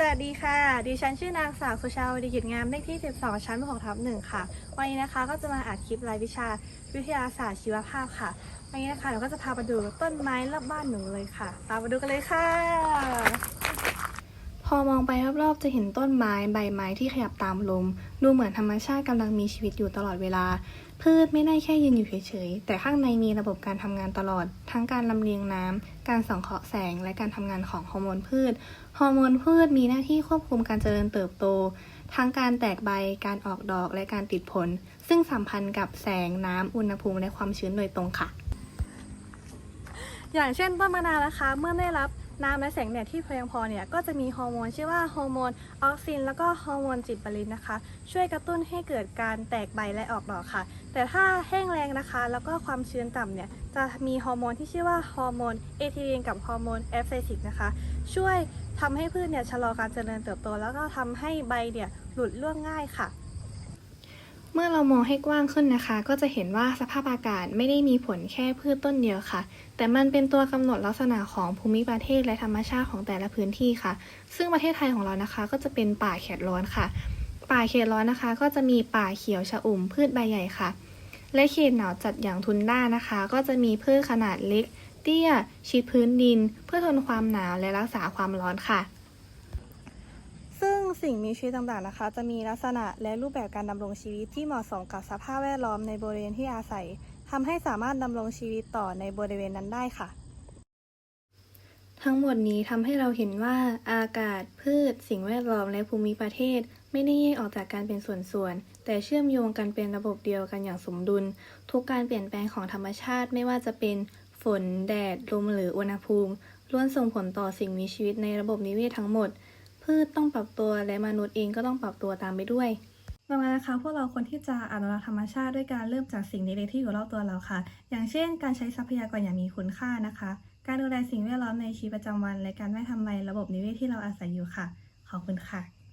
สวัสดีค่ะ ดิฉันชื่อนางสาวสุชาวดีกิจงามเลขที่ 12 ชั้น6ทับ1ค่ะ วันนี้นะคะก็จะมาอัดคลิปรายวิชาวิทยาศาสตร์ชีวภาพค่ะ วันนี้นะคะเราก็จะพาไปดูต้นไม้รอบบ้านหนูเลยค่ะ ตามมาดูกันเลยค่ะ พอมองไปรอบๆจะเห็นต้นไม้ใบไม้ที่ขยับตามลม ดูเหมือนธรรมชาติกำลังมีชีวิตอยู่ตลอดเวลา พืชไม่ได้แค่ยืนอยู่เฉยๆ แต่ข้างในมีระบบการทำงานตลอด ทั้งการลำเลียงน้ำ การสังเคราะห์แสง และการทำงานของฮอร์โมนพืช ฮอร์โมนพืชมีหน้าที่ควบคุมการเจริญเติบโต ทั้งการแตกใบ การออกดอก และการติดผล ซึ่งสัมพันธ์กับแสง น้ำ อุณหภูมิ และความชื้นโดยตรงค่ะ อย่างเช่นต้นมะนาวนะคะ เมื่อได้รับ น้ำและแสงแดดที่เพียงพอเนี่ยก็จะมีฮอร์โมนชื่อว่าฮอร์โมนออกซิน แล้วก็ฮอร์โมนจิตบรินนะคะ ช่วยกระตุ้นให้เกิดการแตกใบและออกดอกค่ะ แต่ถ้าแห้งแรงนะคะ แล้วก็ความชื้นต่ำเนี่ยจะมีฮอร์โมนที่ชื่อว่าฮอร์โมนเอทิลีนกับฮอร์โมนแอฟไซซิกนะคะ ช่วยทำให้พืชเนี่ยชะลอการเจริญเติบโต แล้วก็ทำให้ใบเนี่ยหลุดร่วงง่ายค่ะ เมื่อเรามองให้กว้างขึ้นนะคะ ก็จะเห็นว่าสภาพอากาศไม่ได้มีผลแค่พืชต้นเดียวค่ะ แต่มันเป็นตัวกำหนดลักษณะของภูมิประเทศและธรรมชาติของแต่ละพื้นที่ค่ะ ซึ่งประเทศไทยของเรานะคะ ก็จะเป็นป่าเขตร้อนค่ะ ป่าเขตร้อนนะคะ ก็จะมีป่าเขียวชะอุ่มพืชใบใหญ่ค่ะ และเขตหนาวจัดอย่างทุนด้านะคะ ก็จะมีพืชขนาดเล็ก เตี้ย ชิดพื้นดิน เพื่อทนความหนาวและรักษาความร้อนค่ะ สิ่งมีชีวิตต่างๆนะคะ จะมีลักษณะและรูปแบบการดำรงชีวิตที่เหมาะสมกับสภาพแวดล้อมในบริเวณที่อาศัยทำให้สามารถดำรงชีวิตต่อในบริเวณนั้นได้ค่ะ ทั้งหมดนี้ทำให้เราเห็นว่าอากาศ พืช สิ่งแวดล้อมและภูมิประเทศ ไม่ได้แยกออกจากการเป็นส่วนๆแต่เชื่อมโยงกันเป็นระบบเดียวกันอย่างสมดุล ทุกการเปลี่ยนแปลงของธรรมชาติไม่ว่าจะเป็นฝน แดด ลมหรืออุณหภูมิล้วนส่งผลต่อสิ่งมีชีวิตในระบบนิเวศทั้งหมด พืชต้องปรับตัวและมนุษย์เองก็ต้องปรับตัวตามไปด้วยดังนั้นนะคะพวกเราควรที่จะอนุรักษ์ธรรมชาติด้วยการเริ่มจากสิ่งเล็กๆที่อยู่รอบตัวเราค่ะ อย่างเช่น การใช้ทรัพยากรอย่างมีคุณค่านะคะ การดูแลสิ่งแวดล้อมในชีวิตประจำวัน และการไม่ทำลายระบบนิเวศที่เราอาศัยอยู่ค่ะ ขอบคุณค่ะ